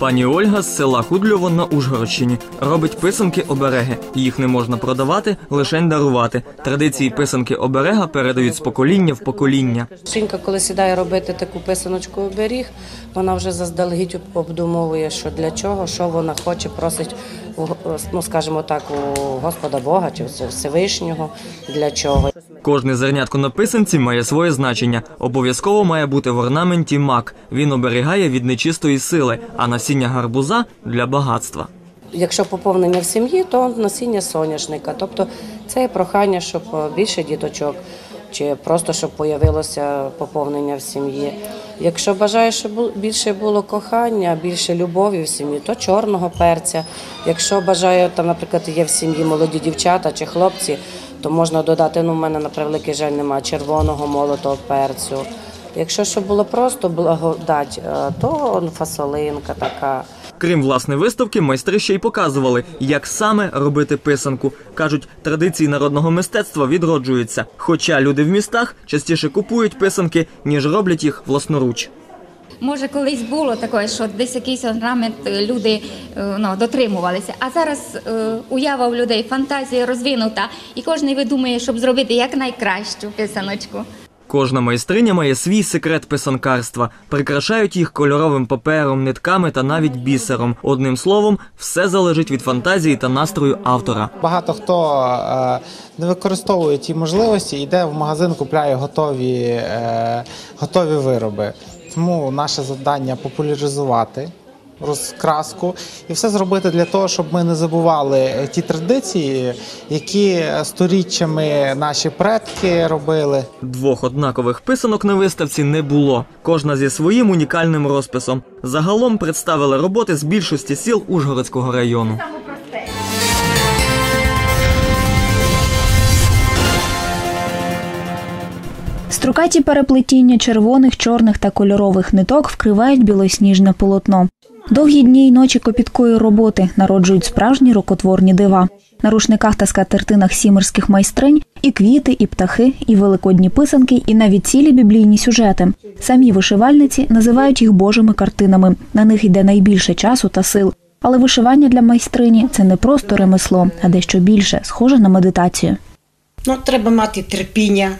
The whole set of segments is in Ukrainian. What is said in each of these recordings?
Пані Ольга з села Худльово на Ужгородщині робить писанки обереги. Їх не можна продавати, лише дарувати. Традиції писанки оберега передають з покоління в покоління. Жінка, коли сідає робити таку писаночку оберіг, вона вже заздалегідь обдумовує, що для чого, що вона хоче, просить ну, скажімо так, у Господа Бога чи Всевишнього, для чого. Кожне зернятко на писанці має своє значення. Обов'язково має бути в орнаменті мак. Він оберігає від нечистої сили, а насіння гарбуза для багатства. Якщо поповнення в сім'ї, то насіння соняшника. Тобто це прохання, щоб більше діточок, чи просто щоб появилося поповнення в сім'ї. Якщо бажаєш, щоб більше було кохання, більше любові в сім'ї, то чорного перця. Якщо бажаю, там, наприклад, є в сім'ї молоді дівчата чи хлопці, то можна додати, ну, в мене на превеликий жаль немає червоного молотого перцю. Якщо щоб було просто благодать, е, то фасолинка така. Крім власне виставки, майстри ще й показували, як саме робити писанку. кажуть, традиції народного мистецтва відроджуються. Хоча люди в містах частіше купують писанки, ніж роблять їх власноруч. Може, колись було таке, що десь якийсь орнамент е, люди е, ну, дотримувалися. А зараз е, уява в людей, фантазія розвинута, і кожен видумує, щоб зробити якнайкращу писаночку. Кожна майстриня має свій секрет писанкарства. Прикрашають їх кольоровим папером, нитками та навіть бісером. Одним словом, все залежить від фантазії та настрою автора. Багато хто е, не використовує ті можливості, йде в магазин, купляє готові, е, готові вироби. Тому наше завдання популяризувати розкраску і все зробити для того, щоб ми не забували е, ті традиції, які сторіччями наші предки робили. Двох однакових писанок на виставці не було. Кожна зі своїм унікальним розписом. Загалом представили роботи з більшості сіл Ужгородського району. Строкаті переплетіння червоних, чорних та кольорових ниток вкривають білосніжне полотно. Довгі дні й ночі копіткої роботи народжують справжні рукотворні дива. На рушниках та скатертинах сімерських майстринь і квіти, і птахи, і великодні писанки, і навіть цілі біблійні сюжети. Самі вишивальниці називають їх божими картинами. На них йде найбільше часу та сил. Але вишивання для майстрині це не просто ремесло, а дещо більше, схоже на медитацію. Ну, треба мати терпіння.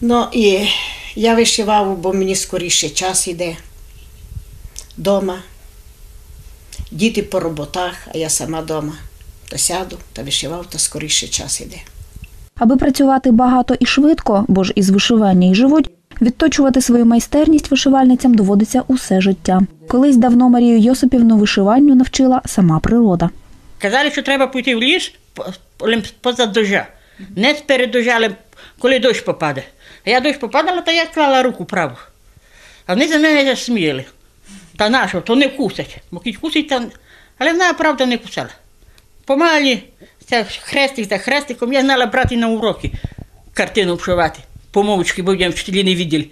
Ну і я вишивав, бо мені скоріше час іде дома. Діти по роботах, а я сама дома. То сяду та вишивав, то скоріше час іде. Аби працювати багато і швидко, бо ж із вишивання й живуть, відточувати свою майстерність вишивальницям доводиться усе життя. Колись давно Марію Йосипівну вишиванню навчила сама природа. Казали, що треба піти в ліс по- по- поза дождя. Не сперед дождя, але коли дощ попаде. А я дощ попадала, то я клала руку праву. А вони за мене сміяли. Та нащо, то не вкусять. Мокіть кусить, та... але вона правда не кусала. Помалі, це хрестик за хрестиком, я знала брати на уроки картину вшивати. Помовочки, бо я вчителі не виділи.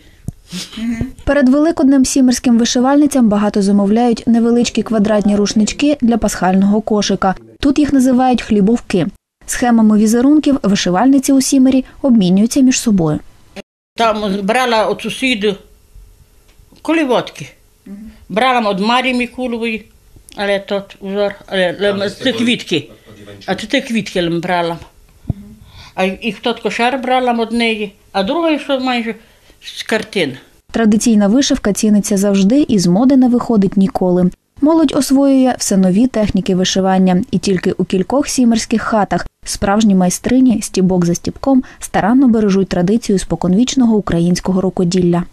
Перед великоднем сімерським вишивальницям багато замовляють невеличкі квадратні рушнички для пасхального кошика. Тут їх називають хлібовки. Схемами візерунків вишивальниці у сімері обмінюються між собою. Там брала від сусіду колівотки. Брала від Марії Микулової, але тут узор, але, але це квітки. А це ті квітки брала. А і хто кошар брала від неї, а друга, що майже з картин. Традиційна вишивка ціниться завжди і з моди не виходить ніколи. Молодь освоює все нові техніки вишивання, і тільки у кількох сімерських хатах справжні майстрині стібок за стібком старанно бережуть традицію споконвічного українського рукоділля.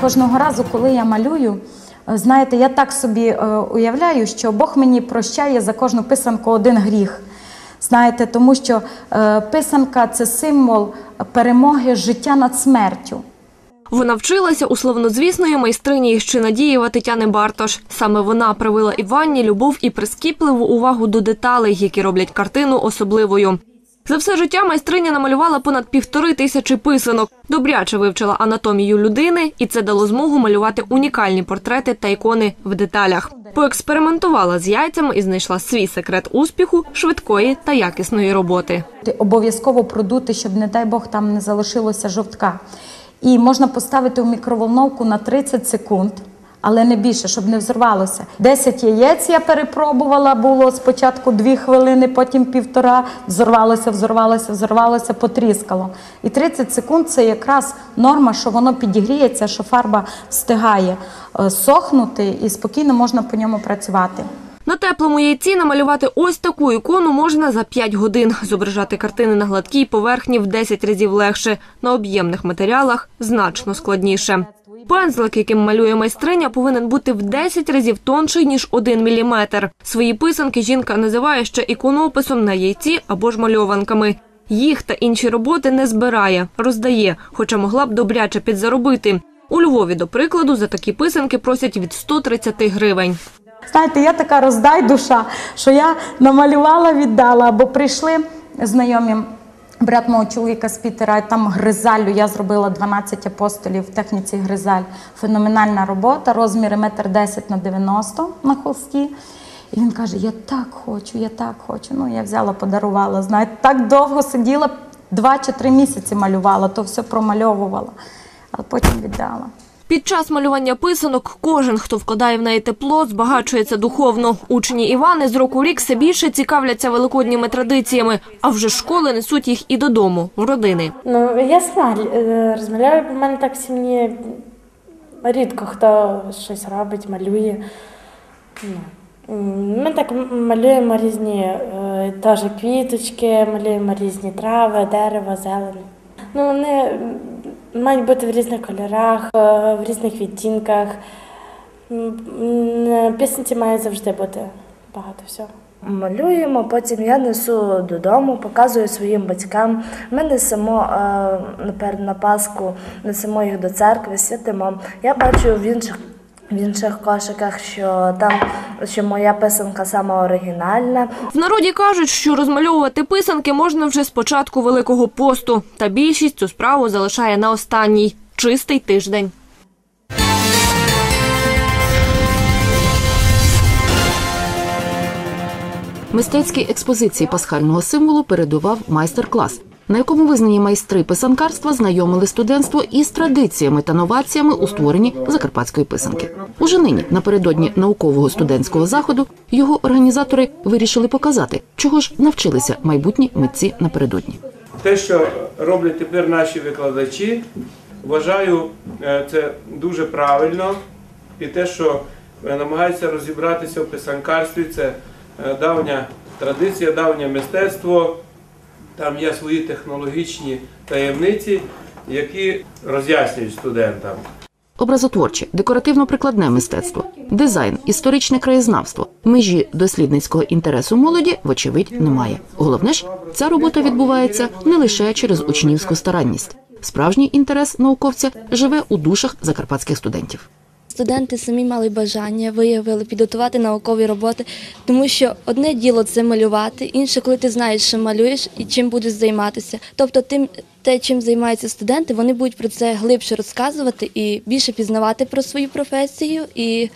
Кожного разу, коли я малюю, е, знаєте, я так собі е, уявляю, що Бог мені прощає за кожну писанку один гріх. Знаєте, тому що е, писанка це символ перемоги життя над смертю. Вона вчилася у славнозвісної майстрині ще Тетяни Бартош. Саме вона привила Іванні любов і прискіпливу увагу до деталей, які роблять картину особливою. За все життя майстриня намалювала понад півтори тисячі писанок. Добряче вивчила анатомію людини, і це дало змогу малювати унікальні портрети та ікони в деталях. Поекспериментувала з яйцями і знайшла свій секрет успіху, швидкої та якісної роботи. Ти обов'язково продути, щоб, не дай Бог, там не залишилося жовтка. І можна поставити в мікроволновку на 30 секунд, але не більше, щоб не взорвалося. 10 яєць я перепробувала, було спочатку 2 хвилини, потім півтора, взорвалося, взорвалося, взорвалося, потріскало. І 30 секунд це якраз норма, що воно підігріється, що фарба встигає е, сохнути і спокійно можна по ньому працювати. На теплому яйці намалювати ось таку ікону можна за 5 годин. Зображати картини на гладкій поверхні в 10 разів легше, на об'ємних матеріалах значно складніше. Пензлик, яким малює майстриня, повинен бути в 10 разів тонший, ніж 1 міліметр. Свої писанки жінка називає ще іконописом на яйці або ж мальованками. Їх та інші роботи не збирає, роздає, хоча могла б добряче підзаробити. У Львові, до прикладу, за такі писанки просять від 130 гривень. Знаєте, я така роздай душа, що я намалювала, віддала, бо прийшли знайомі. Брат мого чоловіка з Пітера, там гризалю. Я зробила 12 апостолів в техніці гризаль. Феноменальна робота, розміри 1,10 на 90 на холсті. І він каже: Я так хочу, я так хочу. Ну, я взяла, подарувала. Знаєте, так довго сиділа, два чи три місяці малювала, то все промальовувала, а потім віддала. Під час малювання писанок кожен, хто вкладає в неї тепло, збагачується духовно. Учні Івани з року в рік все більше цікавляться великодніми традиціями, а вже школи несуть їх і додому, в родини. Ну, я сама е, розмовляю, бо в мене так в сім'ї рідко хто щось робить, малює. Ну, Ми так малюємо різні е, теж квіточки, малюємо різні трави, дерева, зелень. Ну, вони мають бути в різних кольорах, е, в різних відтінках. М, Пісенці має завжди бути багато всього. Малюємо, потім я несу додому, показую своїм батькам. Ми несемо е, на Пасху, несемо їх до церкви, святимо. Я бачу в інших. В інших кошиках, що там що моя писанка сама оригінальна. В народі кажуть, що розмальовувати писанки можна вже з початку Великого посту, та більшість цю справу залишає на останній чистий тиждень. Мистецькій експозиції пасхального символу передував майстер-клас, на якому визнані майстри писанкарства знайомили студентство із традиціями та новаціями у створенні закарпатської писанки. Уже нині, напередодні наукового студентського заходу, його організатори вирішили показати, чого ж навчилися майбутні митці напередодні. Те, що роблять тепер наші викладачі, вважаю, е, це дуже правильно. І те, що е, намагаються розібратися в писанкарстві, це е, давня традиція, давнє мистецтво. Там є свої технологічні таємниці, які роз'яснюють студентам. Образотворче, декоративно-прикладне мистецтво, дизайн, історичне краєзнавство, межі дослідницького інтересу молоді, вочевидь, немає. Головне ж, ця робота відбувається не лише через учнівську старанність. Справжній інтерес науковця живе у душах закарпатських студентів. Студенти самі мали бажання, виявили підготувати наукові роботи, тому що одне діло це малювати, інше, коли ти знаєш, що малюєш і чим будеш займатися. Тобто, тим те, чим займаються студенти, вони будуть про це глибше розказувати і більше пізнавати про свою професію і,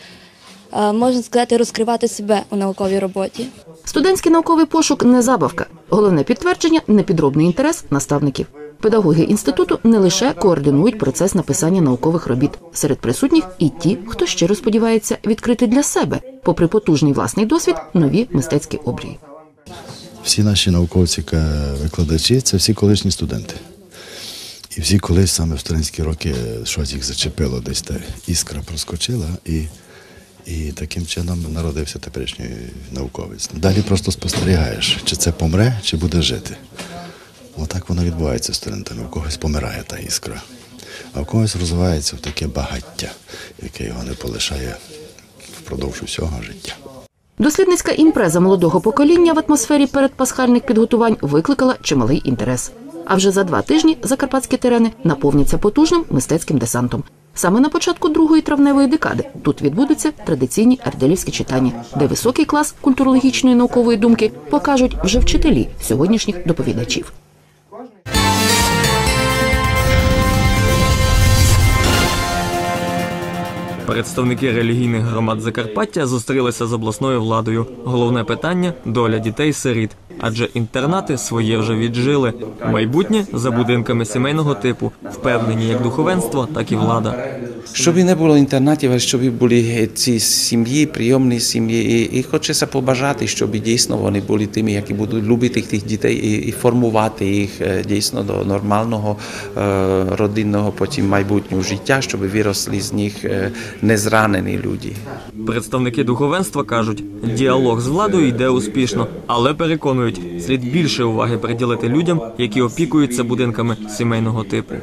е, можна сказати, розкривати себе у науковій роботі. Студентський науковий пошук не забавка. Головне підтвердження непідробний інтерес наставників. Педагоги інституту не лише координують процес написання наукових робіт серед присутніх і ті, хто щиро сподівається відкрити для себе, попри потужний власний досвід, нові мистецькі обрії. Всі наші науковці, викладачі це всі колишні студенти. І всі колись саме в студентські роки щось їх зачепило, десь та іскра проскочила, і, і таким чином народився теперішній науковець. Далі просто спостерігаєш, чи це помре, чи буде жити. Отак воно відбувається з студентами. У когось помирає та іскра, а у когось розвивається в таке багаття, яке його не полишає впродовж усього життя. Дослідницька імпреза молодого покоління в атмосфері передпасхальних підготувань викликала чималий інтерес. А вже за два тижні закарпатські терени наповняться потужним мистецьким десантом. Саме на початку другої травневої декади тут відбудуться традиційні арделівські читання, де високий клас культурологічної наукової думки покажуть вже вчителі сьогоднішніх доповідачів. Представники релігійних громад Закарпаття зустрілися з обласною владою. Головне питання доля дітей-сиріт, адже інтернати своє вже віджили. Майбутнє за будинками сімейного типу впевнені як духовенство, так і влада. Щоб не було інтернатів, а щоб були ці сім'ї, прийомні сім'ї. І, і хочеться побажати, щоб дійсно вони були тими, які будуть любити тих дітей і, і формувати їх е, дійсно до нормального е, родинного потім майбутнього життя, щоб виросли з них е, незранені люди. Представники духовенства кажуть, діалог з владою йде успішно, але переконують, слід більше уваги приділити людям, які опікуються будинками сімейного типу.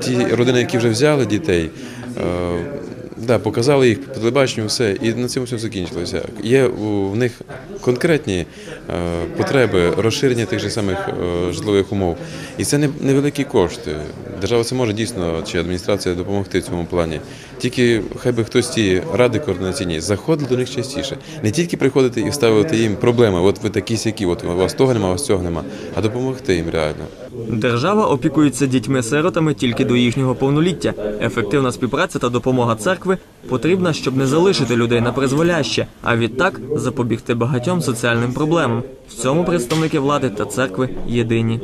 Ті родини, які вже взяли дітей, е, да, показали їх по телебаченню, все, і на цьому все закінчилося. Є в них конкретні е, потреби розширення тих же самих е, житлових умов. І це не- невеликі кошти. Держава це може дійсно, чи адміністрація допомогти в цьому плані. Тільки хай би хтось ті ради координаційні заходили до них частіше. Не тільки приходити і ставити їм проблеми, от ви такі сякі, от у вас того нема, у вас цього нема, а допомогти їм реально. Держава опікується дітьми-сиротами тільки до їхнього повноліття. Ефективна співпраця та допомога церкви потрібна, щоб не залишити людей на призволяще, а відтак запобігти багатьом соціальним проблемам. В цьому представники влади та церкви єдині.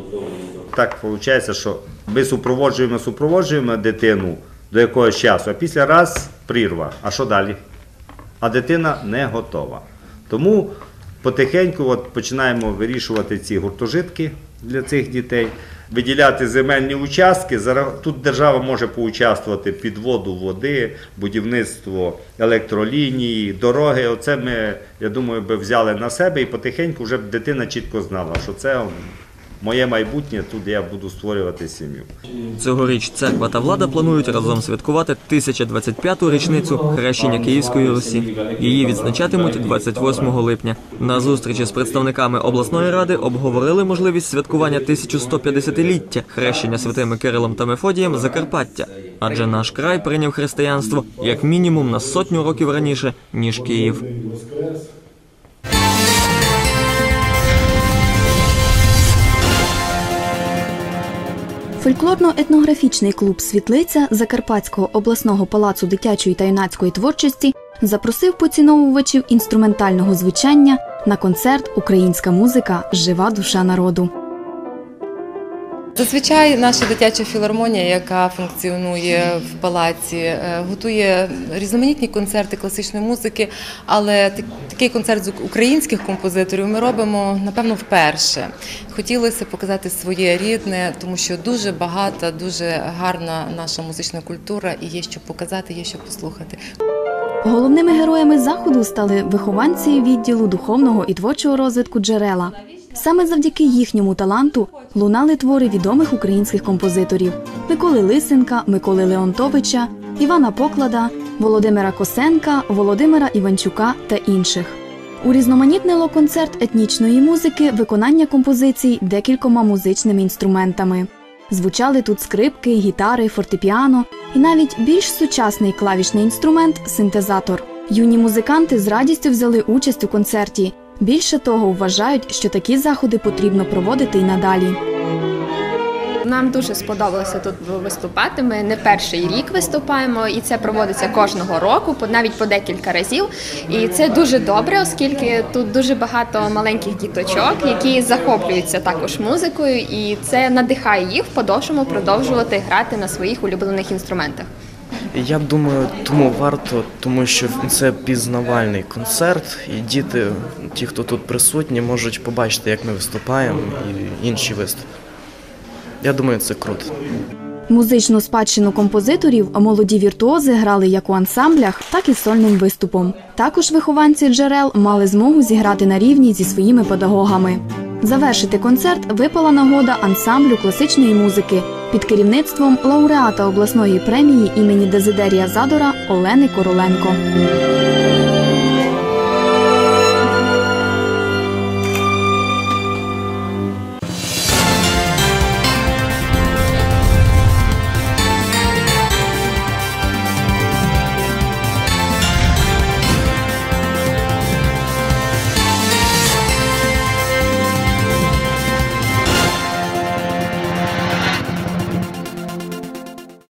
Так виходить, що ми супроводжуємо, супроводжуємо дитину до якогось часу, а після раз прірва. А що далі? А дитина не готова. Тому потихеньку от починаємо вирішувати ці гуртожитки для цих дітей, виділяти земельні участки. Тут держава може поучаствувати підводу води, будівництво електролінії, дороги. Оце ми, я думаю, би взяли на себе і потихеньку вже б дитина чітко знала, що це моє майбутнє, тут я буду створювати сім'ю. Цьогоріч церква та влада планують разом святкувати 1025-ту річницю хрещення Київської Русі. Її відзначатимуть 28 липня. На зустрічі з представниками обласної ради обговорили можливість святкування 1150-ліття хрещення святими Кирилом та Мефодієм Закарпаття. Адже наш край прийняв християнство як мінімум на сотню років раніше ніж Київ. Фольклорно-етнографічний клуб Світлиця Закарпатського обласного палацу дитячої та юнацької творчості запросив поціновувачів інструментального звучання на концерт Українська музика Жива душа народу. Зазвичай наша дитяча філармонія, яка функціонує в палаці, е, готує різноманітні концерти класичної музики, але такий концерт з українських композиторів ми робимо напевно вперше. Хотілося показати своє рідне, тому що дуже багата, дуже гарна наша музична культура, і є що показати, є що послухати. Головними героями заходу стали вихованці відділу духовного і творчого розвитку джерела. Саме завдяки їхньому таланту лунали твори відомих українських композиторів Миколи Лисенка, Миколи Леонтовича, Івана Поклада, Володимира Косенка, Володимира Іванчука та інших. Урізноманітнило концерт етнічної музики виконання композицій декількома музичними інструментами. Звучали тут скрипки, гітари, фортепіано і навіть більш сучасний клавішний інструмент синтезатор. Юні музиканти з радістю взяли участь у концерті. Більше того, вважають, що такі заходи потрібно проводити й надалі. Нам дуже сподобалося тут виступати. Ми не перший рік виступаємо, і це проводиться кожного року, навіть по декілька разів. І це дуже добре, оскільки тут дуже багато маленьких діточок, які захоплюються також музикою, і це надихає їх в подальшому продовжувати грати на своїх улюблених інструментах. Я думаю, тому варто, тому що це пізнавальний концерт, і діти, ті, хто тут присутні, можуть побачити, як ми виступаємо, і інші виступи. Я думаю, це круто. Музичну спадщину композиторів молоді віртуози грали як у ансамблях, так і сольним виступом. Також вихованці джерел мали змогу зіграти на рівні зі своїми педагогами. Завершити концерт випала нагода ансамблю класичної музики під керівництвом лауреата обласної премії імені Дезидерія Задора Олени Короленко.